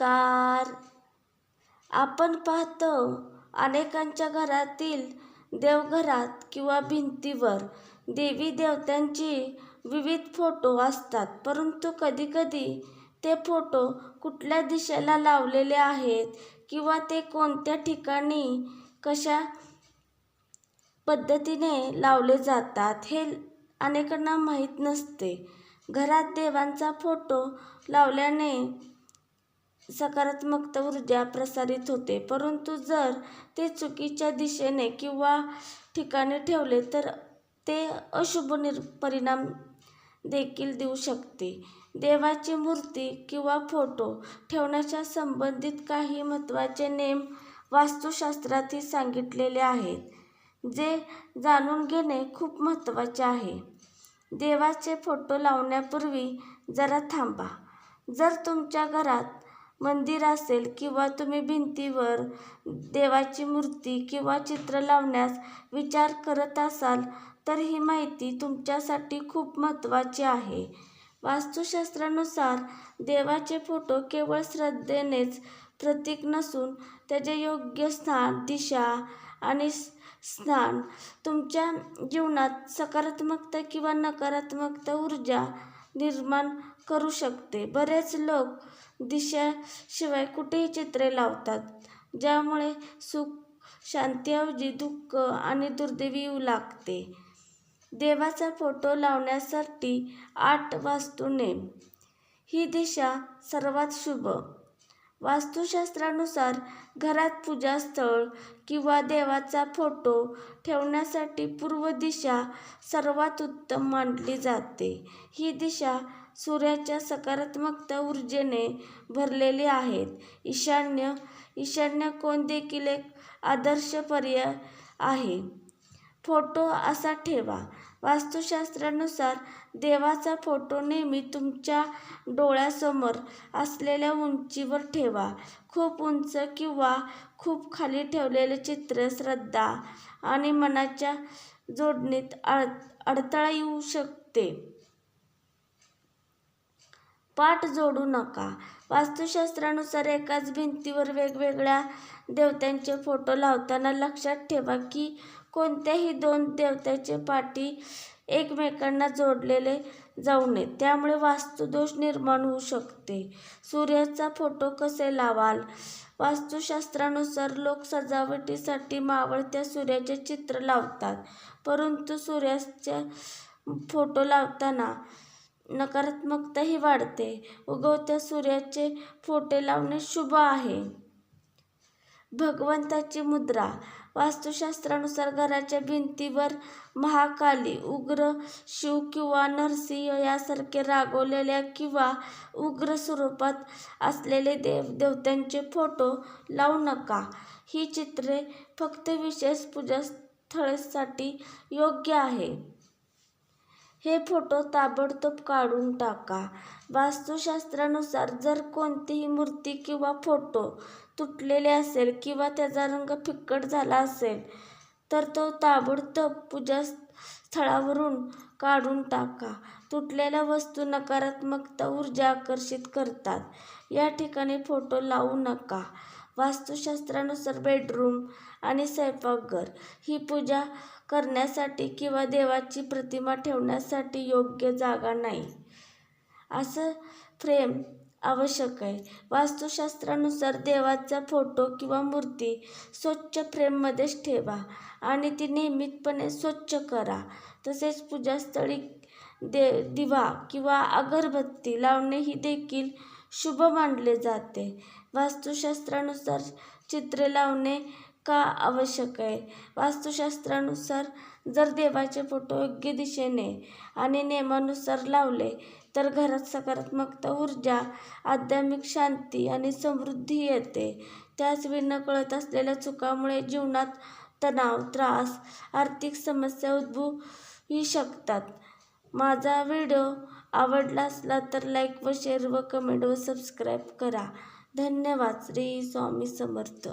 नमस्कार. आपण पाहतो अनेकांच्या घरातील देवघरात किंवा भिंतीवर देवी देवतांची विविध फोटो असतात परंतु कधीकधी ते फोटो कुठल्या दिशेला लावलेले आहेत किंवा ते कोणत्या ठिकाणी कशा पद्धतीने लावले जातात हे अनेकांना माहीत नसते. घरात देवांचा फोटो लावल्याने सकारात्मकता ऊर्जा प्रसारित होते. परंतु जर ते चुकीच्या दिशेने किंवा ठिकाणी ठेवले तर ते अशुभ निर परिणाम देखील देऊ शकते. देवाची मूर्ती किंवा फोटो ठेवण्याच्या संबंधित काही महत्त्वाचे नेम वास्तुशास्त्रातही सांगितलेले आहेत जे जाणून घेणे खूप महत्त्वाचे आहे. देवाचे फोटो लावण्यापूर्वी जरा थांबा. जर तुमच्या घरात मंदिर असेल किंवा तुम्ही भिंतीवर देवाची मूर्ती किंवा चित्र लावण्यास विचार करत असाल तर ही माहिती तुमच्यासाठी खूप महत्त्वाची आहे. वास्तुशास्त्रानुसार देवाचे फोटो केवळ श्रद्धेनेच प्रतीक नसून त्याचे योग्य स्थान दिशा आणि स्थान तुमच्या जीवनात सकारात्मकता किंवा नकारात्मकता ऊर्जा निर्माण करू शकते. बरेच लोक दिशाशिवाय कुठेही चित्रे लावतात ज्यामुळे सुख शांतीऐवजी दुःख आणि दुर्दैवी येऊ लागते. देवाचा फोटो लावण्यासाठी आठ वास्तू नेम. ही दिशा सर्वात शुभ. वास्तुशास्त्रानुसार घरात पूजास्थळ किंवा देवाचा फोटो ठेवण्यासाठी पूर्व दिशा सर्वात उत्तम मानली जाते. ही दिशा सूर्याच्या सकारात्मकता ऊर्जेने भरलेली आहेत. ईशान्य ईशान्य कोण देखील एक आदर्श पर्याय आहे? फोटो असा ठेवा. वास्तुशास्त्रानुसार देवाचा फोटो नेहमी तुमच्या डोळ्यासमोर असलेल्या उंचीवर ठेवा. खूप उंच किंवा खूप खाली ठेवलेले चित्र श्रद्धा आणि मनाच्या जोडणीत अड अडथळा येऊ शकते. पाठ जोडू नका. वास्तुशास्त्रानुसार एकाच भिंतीवर वेगवेगळ्या देवत्यांचे फोटो लावताना लक्षात ठेवा की कोणत्याही दोन देवत्याचे पाठी एकमेकांना जोडलेले जाऊ नये. त्यामुळे वास्तुदोष निर्माण होऊ शकते. सूर्याचा फोटो कसे लावाल? वास्तुशास्त्रानुसार लोक सजावटीसाठी मावळत्या सूर्याचे चित्र लावतात परंतु सूर्याच्या फोटो लावताना नकारात्मकताही वाढते. उगवत्या सूर्याचे फोटे लावणे शुभ आहे. भगवंताची मुद्रा. वास्तुशास्त्रानुसार घराच्या भिंतीवर महाकाली उग्र शिव किंवा नरसिंह यासारखे रागवलेल्या किंवा उग्र स्वरूपात असलेले देव देवतांचे फोटो लावू नका. ही चित्रे फक्त विशेष पूजास्थळेसाठी योग्य आहे. हे फोटो ताबडतोब काढून टाका. वास्तुशास्त्रानुसार जर कोणतीही मूर्ती किंवा फोटो तुटलेले असेल किंवा त्याचा रंग फिक्कट झाला असेल तर तो ताबडतोब पूजा स्थळावरून काढून टाका. तुटलेल्या वस्तू नकारात्मकता ऊर्जा आकर्षित करतात. या ठिकाणी फोटो लावू नका. वास्तुशास्त्रानुसार बेडरूम आणि स्वयंपाकघर ही पूजा करण्यासाठी किंवा देवाची प्रतिमा ठेवण्यासाठी योग्य जागा नाही. असं फ्रेम आवश्यक आहे. वास्तुशास्त्रानुसार देवाचा फोटो किंवा मूर्ती स्वच्छ फ्रेममध्येच ठेवा आणि ती नियमितपणे स्वच्छ करा. तसेच पूजास्थळी दे दिवा किंवा अगरबत्ती लावणे ही देखील शुभ मानले जाते. वास्तुशास्त्रानुसार चित्रे लावणे का आवश्यक आहे. वास्तुशास्त्रानुसार जर देवाचे फोटो योग्य दिशेने आणि नियमानुसार लावले तर घरात सकारात्मकता ऊर्जा आध्यात्मिक शांती आणि समृद्धी येते. त्याच वेळी नकळत असलेल्या चुकामुळे जीवनात तणाव त्रास आर्थिक समस्या उद्भवू शकतात. माझा व्हिडिओ आवडला असला तर लाईक व शेअर व कमेंट व सबस्क्राईब करा. धन्यवाद. श्री स्वामी समर्थ.